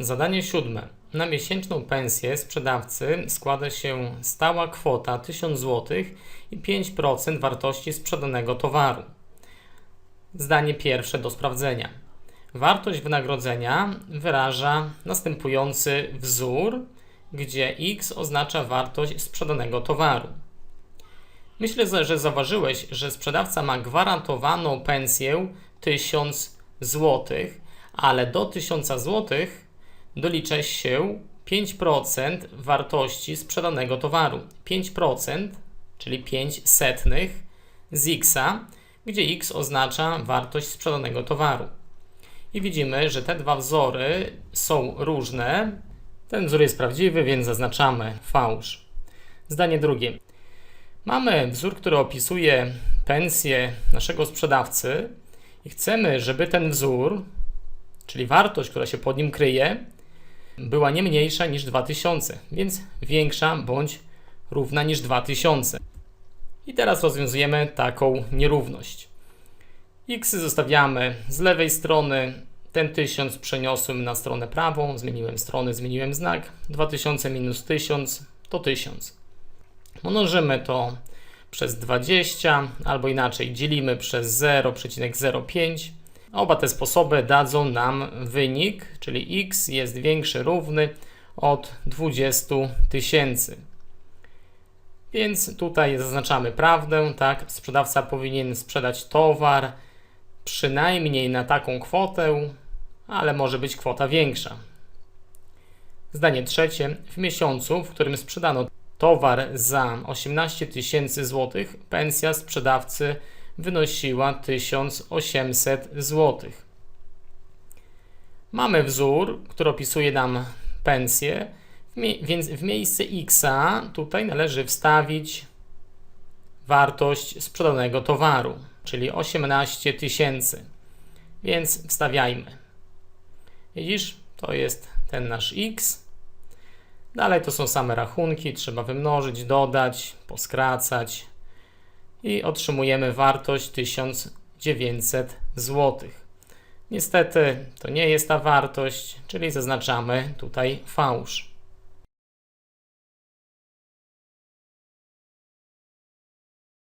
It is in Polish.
Zadanie siódme. Na miesięczną pensję sprzedawcy składa się stała kwota 1000 zł i 5% wartości sprzedanego towaru. Zdanie pierwsze do sprawdzenia. Wartość wynagrodzenia wyraża następujący wzór, gdzie x oznacza wartość sprzedanego towaru. Myślę, że zauważyłeś, że sprzedawca ma gwarantowaną pensję 1000 zł, ale do 1000 zł dolicza się 5% wartości sprzedanego towaru. 5%, czyli 5 setnych z x, gdzie x oznacza wartość sprzedanego towaru. I widzimy, że te dwa wzory są różne. Ten wzór jest prawdziwy, więc zaznaczamy fałsz. Zdanie drugie. Mamy wzór, który opisuje pensję naszego sprzedawcy i chcemy, żeby ten wzór, czyli wartość, która się pod nim kryje, była nie mniejsza niż 2000, więc większa bądź równa niż 2000. I teraz rozwiązujemy taką nierówność. X zostawiamy z lewej strony, ten 1000 przeniosłem na stronę prawą, zmieniłem strony, zmieniłem znak. 2000 minus 1000 to 1000. Mnożymy to przez 20, albo inaczej dzielimy przez 0,05. Oba te sposoby dadzą nam wynik, czyli x jest większy, równy od 20 tysięcy. Więc tutaj zaznaczamy prawdę, tak? Sprzedawca powinien sprzedać towar przynajmniej na taką kwotę, ale może być kwota większa. Zdanie trzecie. W miesiącu, w którym sprzedano towar za 18 tysięcy złotych, pensja sprzedawcy wynosiła 1800 złotych. Mamy wzór, który opisuje nam pensję, więc w miejsce x tutaj należy wstawić wartość sprzedanego towaru, czyli 18 tysięcy. Więc wstawiajmy. Widzisz, to jest ten nasz x. Dalej to są same rachunki, trzeba wymnożyć, dodać, poskracać i otrzymujemy wartość 1900 zł. Niestety to nie jest ta wartość, czyli zaznaczamy tutaj fałsz.